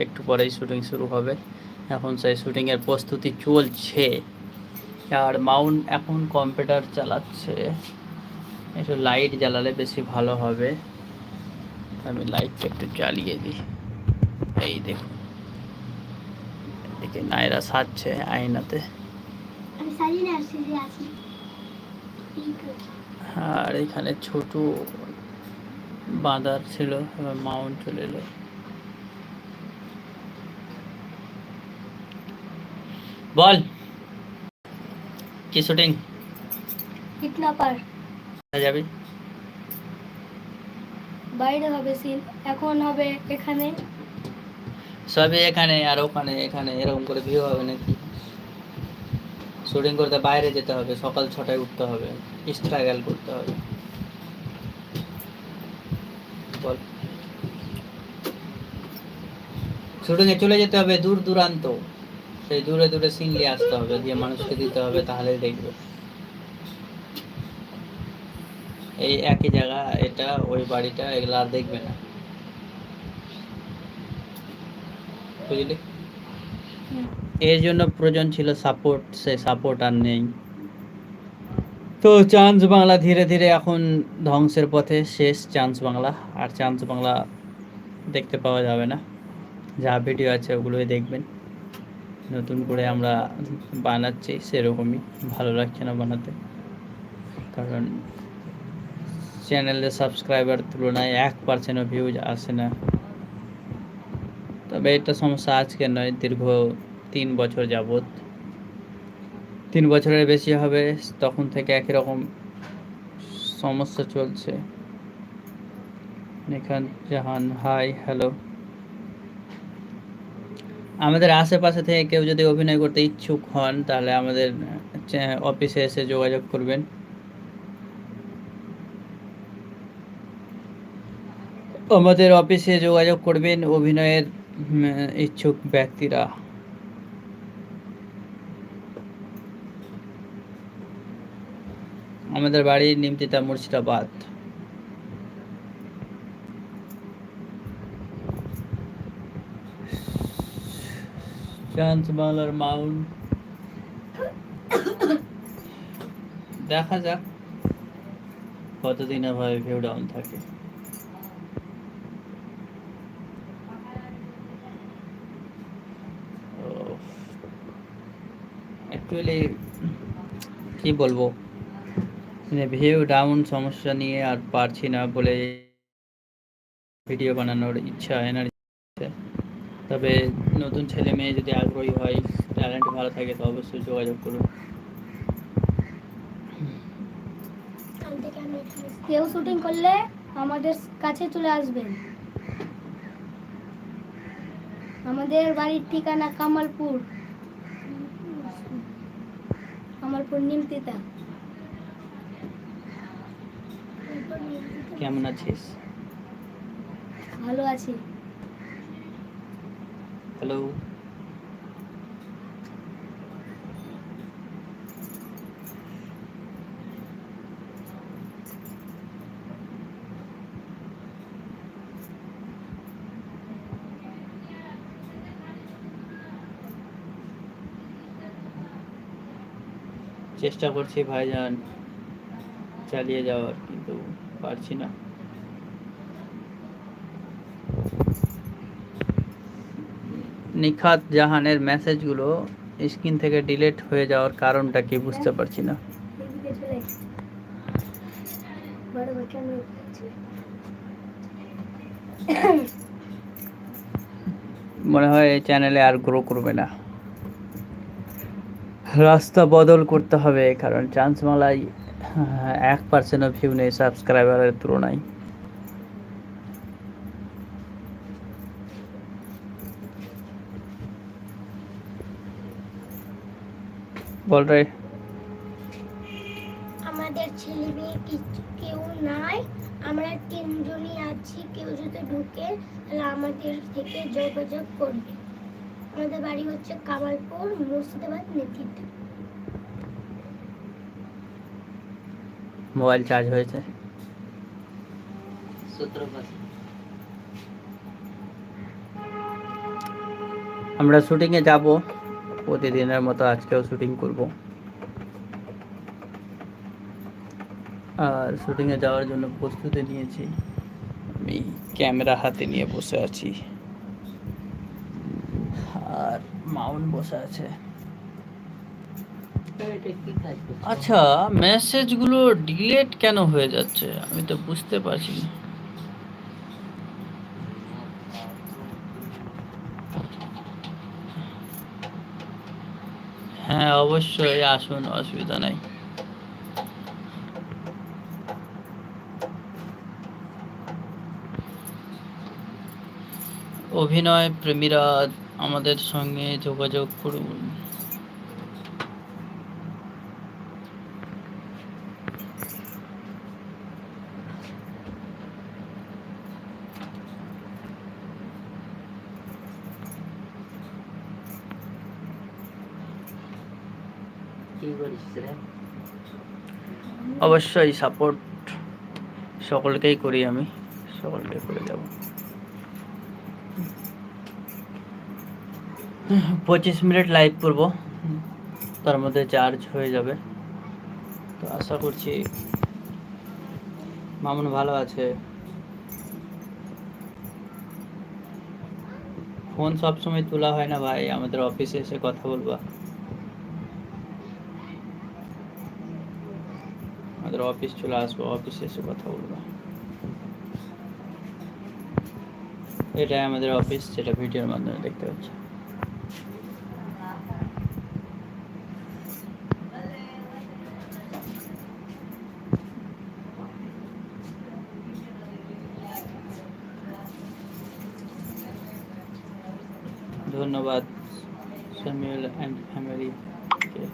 একটু পরেই শুটিং শুরু হবে। এখন সেই শুটিংয়ের প্রস্তুতি চলছে। আর মাউন্ট এখন কম্পিউটার চালাচ্ছে। একটু লাইট জ্বালালে বেশি ভালো হবে। আমি লাইটটা একটু জ্বালিয়ে দিই। এই দেখুন। এদিকে নায়রা সাজছে আয়নাতে। আর এখানে ছোট বাঁধার ছিল এবার মাউন্ট চলে এলো। বল। কি শুটিং কিডন্যাপার যাবি? বাইরে হবে সিন এখন হবে এখানে। সবই এখানে আর ওখানে এখানে। এরকম করে ভিউ হবে নাকি? শুটিং করতে বাইরে যেতে হবে। সকাল ছটায় উঠতে হবে। স্ট্রাগল করতে হবে। বল। শুটিংয়ে চলে যেতে হবে দূর দূরান্ত। সেই দূরে দূরে সিন নিয়ে আসতে হবে দিয়ে মানুষকে দিতে হবে তাহলেই দেখবে। এই একই জায়গা এটা ওই বাড়িটা এগুলো আর দেখবে না। বুঝলি? এর জন্য প্রয়োজন ছিল সাপোর্ট সে সাপোর্ট আর নেই। তো চান্স বাংলা ধীরে ধীরে এখন ধ্বংসের পথে শেষ চান্স বাংলা। আর চান্স বাংলা দেখতে পাওয়া যাবে না। যা ভিডিও আছে ওগুলোই দেখবেন। নতুন করে আমরা বানাচ্ছি, সেরকমই। ভালো লাগছে না বানাতে। কারণ চ্যানেলের সাবস্ক্রাইবার তুলনায় এক পার্সেন্টও ভিউজ আসে না। তবে এটা সমস্যা আজকে নয়, দীর্ঘ তিন বছর যাবত তিন বছরের বেশি হবে, তখন থেকে একই রকম সমস্যা চলছে। Nikhan Jahan, hi, hello. আমাদের আশেপাশে থেকে কেউ যদি অভিনয় করতে ইচ্ছুক হন, তাহলে আমাদের অফিসে এসে যোগাযোগ করবেন। আমাদের অফিসে যোগাযোগ করবেন অভিনয়ের ইচ্ছুক ব্যক্তিরা। আমাদের বাড়ি নিমতিতা মুর্শিদাবাদ। চান্স বাংলার মাউন্ট। দেখা যাক কতদিন আবার ভিউ ডাউন থাকে অ্যাকচুয়ালি কি বলব? মানে ভিউ ডাউন সমস্যা নিয়ে আর পারছি না বলে ভিডিও বানানোর ইচ্ছা, এনার্জি তবে নতুন ছেলে মেয়ে যদি আগ্রহী হয় ট্যালেন্ট ভালো থাকে তো অবশ্যই যোগাযোগ করুন। কেউ শুটিং করলে আমাদের কাছে চলে আসবেন। আমাদের বাড়ির ঠিকানা কামালপুর। কামালপুর নিমতিতা কেমন আছিস? ভালো আছি। হ্যালো চেষ্টা করছি ভাইজান চালিয়ে যাওয়ার কিন্তু পারছি না। নিখাত জাহানের মেসেজগুলো স্ক্রিন থেকে ডিলিট হয়ে যাওয়ার কারণটা কি বুঝতে পারছি না। মনে হয় এই চ্যানেলে আর গ্রো করবে না রাস্তা বদল করতে হবে কারণ চান্স আহ, এক পার্সেন্টও ভিউ নেই সাবস্ক্রাইবারের তুলনায় বল রে। আমাদের ছেলে মেয়ে কিছু কেউ নাই আমরা তিনজনই আছি কেউ যদি ঢুকে তাহলে আমাদের থেকে যোগাযোগ করবে। আমাদের বাড়ি হচ্ছে কামালপুর মুর্শিদাবাদ নেতৃত্ব মোবাইল চার্জ হয়েছে। আমরা শুটিংয়ে যাব। প্রতিদিনের মতো আজকেও শুটিং করব। আর শুটিংয়ে যাওয়ার জন্য প্রস্তুতি নিয়েছি। আমি ক্যামেরা হাতে নিয়ে বসে আছি। আর মাউন্ট বসে আছে। আচ্ছা মেসেজগুলো ডিলেট কেন হয়ে যাচ্ছে? আমি তো বুঝতে পারছি না। হ্যাঁ অবশ্যই আসুন অসুবিধা নাই। অভিনয় প্রেমীরা আমাদের সঙ্গে যোগাযোগ করুন। অবশ্যই সাপোর্ট সকলকেই করি আমি, সকলকে করে যাব পঁচিশ মিনিট লাইভ করব, তার মধ্যে চার্জ হয়ে যাবে। তো আশা করছি মামুন ভালো আছে। ফোন সবসময় তোলা হয় না ভাই, আমাদের অফিসে এসে কথা বলবা। আমাদের অফিস চলে আসব অফিসে এসে কথা বলব এটাই আমাদের অফিস যেটা ভিডিওর মাধ্যমে দেখতে পাচ্ছি ধন্যবাদ সামিউল অ্যান্ড ফ্যামিলিকে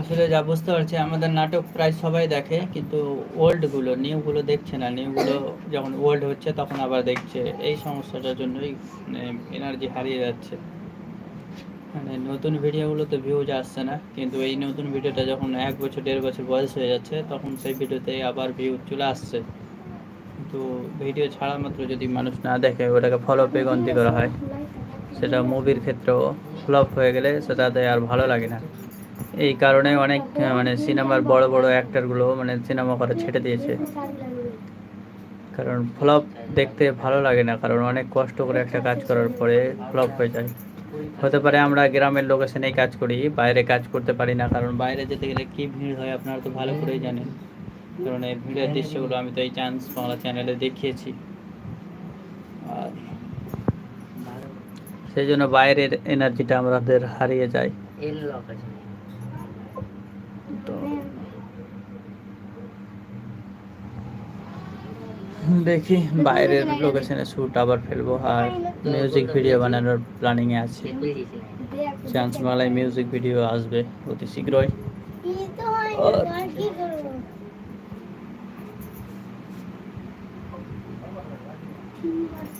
আসলে যা বুঝতে পারছি, আমাদের নাটক প্রায় সবাই দেখে, কিন্তু ওল্ডগুলো, নিউগুলো দেখছে না। নিউগুলো যখন ওল্ড হচ্ছে, তখন আবার দেখছে। এই সমস্যাটার জন্যই মানে এনার্জি হারিয়ে যাচ্ছে। মানে নতুন ভিডিওগুলোতে ভিউজ আসছে না, কিন্তু এই নতুন ভিডিওটা যখন এক বছর, দেড় বছর বয়স হয়ে যাচ্ছে, তখন সেই ভিডিওতে আবার ভিউ চলে আসছে। কিন্তু ভিডিও ছাড়া মাত্র যদি মানুষ না দেখে, ওটাকে ফলো পে গন্তি করা হয়, সেটা মুভির ক্ষেত্রেও ফ্লপ হয়ে গেলে সেটাতে আর ভালো লাগে না। এই কারণে অনেক মানে সিনেমার বড় বড় অ্যাক্টরগুলো মানে সিনেমা করা ছেড়ে দিয়েছে। কারণ ফ্লপ দেখতে ভালো লাগে না, কারণ অনেক কষ্ট করে একটা কাজ করার পরে ফ্লপ হয়ে যায়। হতে পারে আমরা গ্রামের লোকেশনেই কাজ করি, বাইরে কাজ করতে পারি না, কারণ বাইরে যেতে গেলে কি ভিড় হয় আপনারা তো ভালো করেই জানেন। কারণ এই ভিড়ের দৃশ্যগুলো আমি তো এই চান্স বাংলা চ্যানেলে দেখিয়েছি। আর সেই জন্য বাইরের এনার্জিটা আমাদের হারিয়ে যায় এর লক আছে তো দেখি বাইরের লোকেশনে শ্যুট আবার ফেলব আর মিউজিক ভিডিও বানানোর প্ল্যানিং এ আছি। চান্স বাংলায় মিউজিক ভিডিও আসবে অতি শীঘ্রই।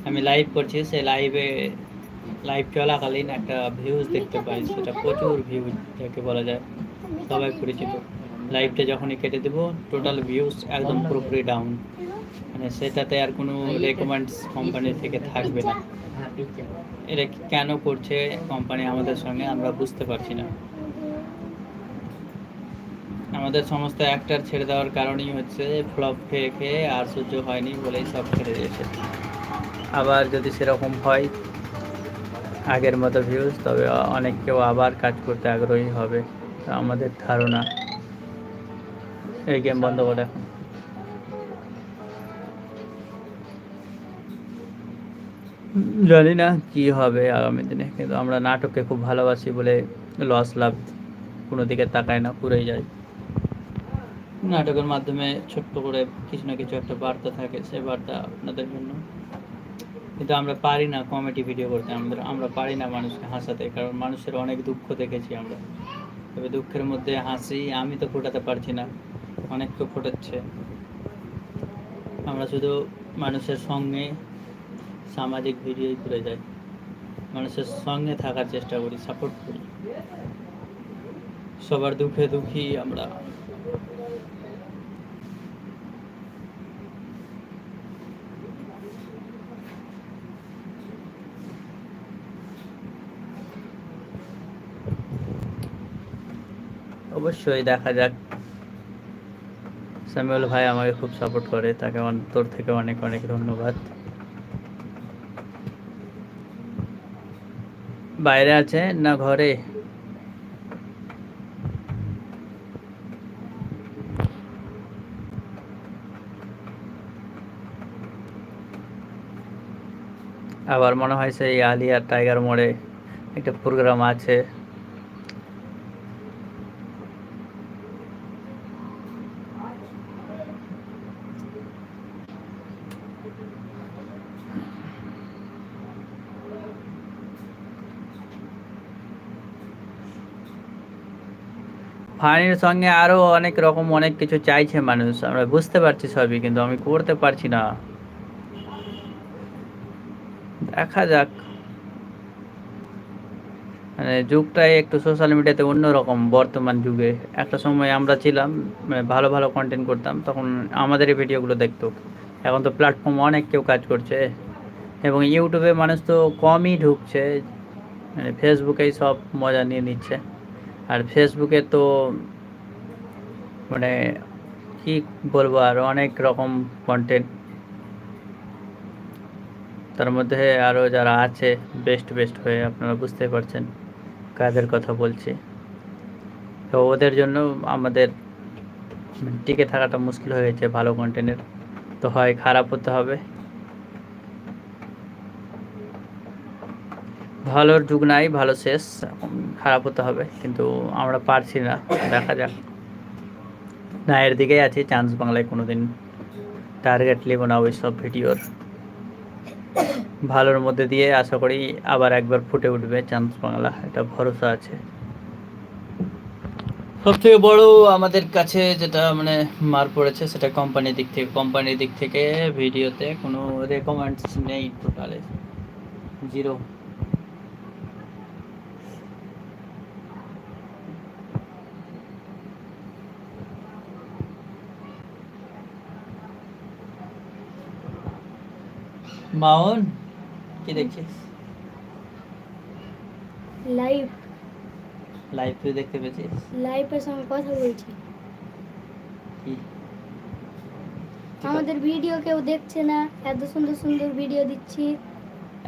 আমি লাইভ করছি সেই লাইভে লাইভ চলাকালীন একটা ভিউজ দেখতে পাই, সেটা প্রচুর ভিউজ যাকে বলা যায়, সবাই পরিচিত। লাইভটা যখনই কেটে দেবো টোটাল ভিউজ একদম পুরোপুরি ডাউন মানে সেটাতে আর কোনো রেকমেন্ডস কোম্পানি থেকে থাকবে না। এটা কেন করছে কোম্পানি আমাদের সঙ্গে আমরা বুঝতে পারছি না। আমাদের সমস্ত অ্যাক্টার ছেড়ে দেওয়ার কারণেই হচ্ছে ফ্লপ খেয়ে খেয়ে আর সহ্য হয়নি বলেই সব ছেড়ে দিয়েছে। আবার যদি সেরকম হয়, আগের মতো ভিউজ তবে অনেক কেউ আবার কাজ করতে আগ্রহী হবে। আমাদের ধারণা এই গেম বন্ধ করে। জানি না কি হবে আগামী দিনে, কিন্তু আমরা নাটককে খুব ভালোবাসি বলে লস লাভ কোনো দিকে তাকায় না পুরোই যায়। নাটকের মাধ্যমে ছোট্ট করে কিছু না কিছু একটা বার্তা থাকে সেই বার্তা আপনাদের জন্য। কিন্তু আমরা পারি না কমেডি ভিডিও করতে, আমাদের, আমরা পারি না মানুষকে হাসাতে, কারণ মানুষের অনেক দুঃখ দেখেছি আমরা। তবে দুঃখের মধ্যে হাসি আমি তো ফোটাতে পারছি না। অনেককে ফোটাচ্ছে আমরা শুধু মানুষের সঙ্গে সামাজিক ভিডিওই করে যাই। মানুষের সঙ্গে থাকার চেষ্টা করি সাপোর্ট করি। সবার দুঃখে দুঃখী আমরা। অবশ্যই দেখা যাক স্যামুয়েল ভাই আমাকে খুব সাপোর্ট করে, তাকে অন্তর থেকে অনেক অনেক ধন্যবাদ। বাইরে আছে না ঘরে? আবার মনে হয় সেই আলিয়া টাইগার মোড়ে একটা প্রোগ্রাম আছে। ফানির সঙ্গে আরও অনেক রকম অনেক কিছু চাইছে মানুষ। আমরা বুঝতে পারছি সবই, কিন্তু আমি করতে পারছি না। দেখা যাক। মানে যুগটাই একটু সোশ্যাল মিডিয়াতে অন্যরকম বর্তমান যুগে। একটা সময় আমরা ছিলাম মানে ভালো ভালো কন্টেন্ট করতাম, তখন আমাদের ভিডিওগুলো দেখতো। এখন তো প্ল্যাটফর্ম অনেক কেউ কাজ করছে। এবং ইউটিউবে মানুষ তো কমই ঢুকছে। মানে ফেসবুকেই সব মজা নিয়ে নিচ্ছে। আর ফেসবুকে তো মানে কি বলব আর অনেক রকম কন্টেন্ট তার মধ্যে আরও যারা আছে বেস্ট বেস্ট হয়ে আপনারা বুঝতে পারছেন কাদের কথা বলছি। তো ওদের জন্য আমাদের টিকে থাকাটা মুশকিল হয়ে গেছে ভালো কন্টেন্টের তো হয় খারাপ হতে হবে ভালোর যুগ নাই, ভালো শেষ খারাপ হতে হবে, কিন্তু আমরা পারছি না, দেখা যাক। না এর দিকেই আছি চান্স বাংলায় কোনোদিন টার্গেট নেব না ওই সব ভিডিওর। ভালোর মধ্যে দিয়ে আশা করি আবার একবার ফুটে উঠবে চান্স বাংলা, এটা ভরসা আছে। সবথেকে বড় আমাদের কাছে যেটা মানে মার পড়েছে, সেটা কোম্পানির দিক থেকে কোম্পানির দিক থেকে ভিডিওতে কোনো রেকমেন্ডস নেই টোটালে জিরো মাউন কি দেখছিস? লাইভ লাইভ তুই দেখতে পেয়েছিস? লাইভের সঙ্গে কথা বলছি। কি? আমাদের ভিডিও কেউ দেখছে না এত সুন্দর সুন্দর ভিডিও দিচ্ছি।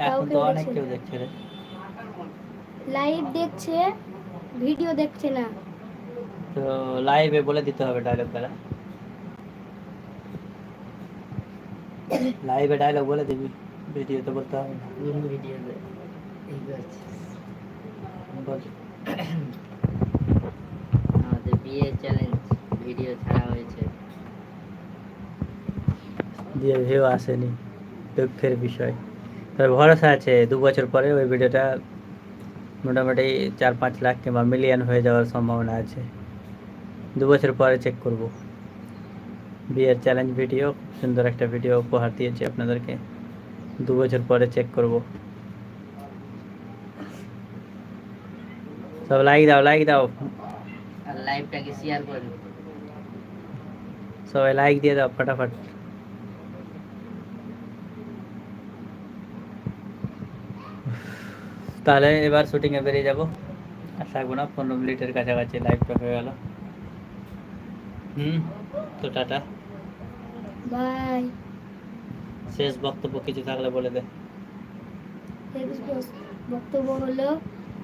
এখন তো কেউ অনেক দেখছে কেউ দেখছে রে। লাইভ দেখছে ভিডিও দেখছে না। তো লাইভে বলে দিতে হবে ডায়লগ দ্বারা। লাইভে ডায়লগ বলে দিবি ভিডিওতে বলতে হবে ভিডিওতে বল। আমাদের বিয়ে চ্যালেঞ্জ ভিডিও ছাড়া হয়েছে। দিয়ে ভিউ আসেনি দুঃখের বিষয়। তবে ভরসা আছে দু বছর পরে ওই ভিডিওটা মোটামুটি চার পাঁচ লাখ কিংবা মিলিয়ন হয়ে যাওয়ার সম্ভাবনা আছে। দু বছর পরে চেক করব। বিয়ের চ্যালেঞ্জ ভিডিও সুন্দর একটা ভিডিও উপহার দিয়েছি আপনাদেরকে। দু বছর পরে চেক করব। সব লাইক দাও লাইক দাও। আর লাইভটাকে শেয়ার করে। সবাই লাইক দিয়ে দাও ফটাফট। তাহলে এবার শুটিংয়ে বেরিয়ে যাব। আর থাকব না পনেরো মিনিটের কাছাকাছি লাইভটা হয়ে গেল। হুম তো টাটা। বাই শেষ বক্তব্য কিছু থাকলে বলে দে। বক্তব্য হলো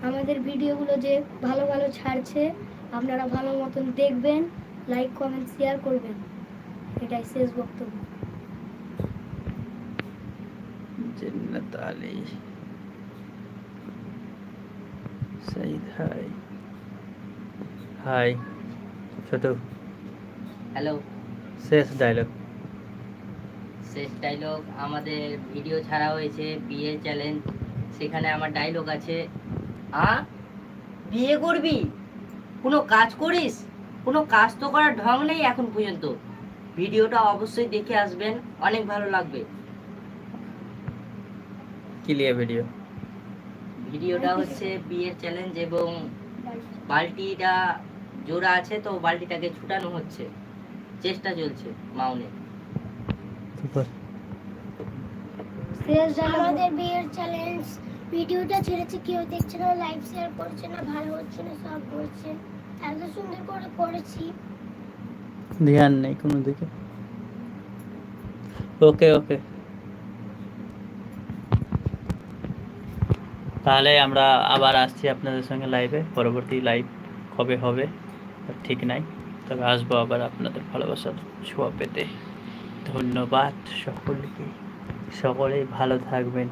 আমাদের ভিডিওগুলো যে ভালো ভালো ছাড়ছে আপনারা ভালো মতন দেখবেন লাইক কমেন্ট শেয়ার করবেন। এটাই শেষ বক্তব্য। জিন্নাত আলী। সঈদ হাই হাই ছোট। হ্যালো শেষ ডায়লগ শেষ ডায়লগ আমাদের ভিডিও ছাড়া হয়েছে বিয়ে চ্যালেঞ্জ সেখানে আমার ডায়লগ আছে। আ? বিয়ে করবি? কোনো কাজ করিস? কোনো কাজ তো করার ঢং নেই এখন পর্যন্ত। ভিডিওটা অবশ্যই দেখে আসবেন অনেক ভালো লাগবে। ক্লিয়ার ভিডিও ভিডিওটা হচ্ছে বিয়ের চ্যালেঞ্জ এবং বালতিটা জোড়া আছে তো বালতিটাকে ছুটানো হচ্ছে। চেষ্টা চলছে মাউনের। সুপার আমাদের বিয়ের চ্যালেঞ্জ ভিডিওটা ছেড়েছে কেউ দেখছে না লাইভ শেয়ার করছে না ভালো হচ্ছে না সব বলছে এত সুন্দর করে করেছি। ধ্যান নেই কোনো দিকে। ওকে ওকে। তাহলে আমরা আবার আসছি আপনাদের সঙ্গে লাইভে পরবর্তী লাইভ কবে হবে ঠিক নাই। তবে আসব আবার আপনাদের ভালোবাসার ছোঁয়া পেতে। ধন্যবাদ সকলকে। সকলেই ভালো থাকবেন।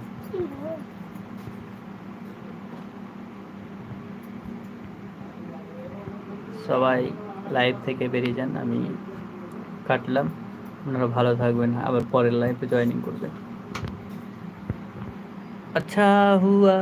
সবাই লাইভ থেকে বেরিয়ে যান, আমি কাটলাম। আপনারা ভালো থাকবেন, আবার পরের লাইভে জয়েনিং করবেন। আচ্ছা হুয়া।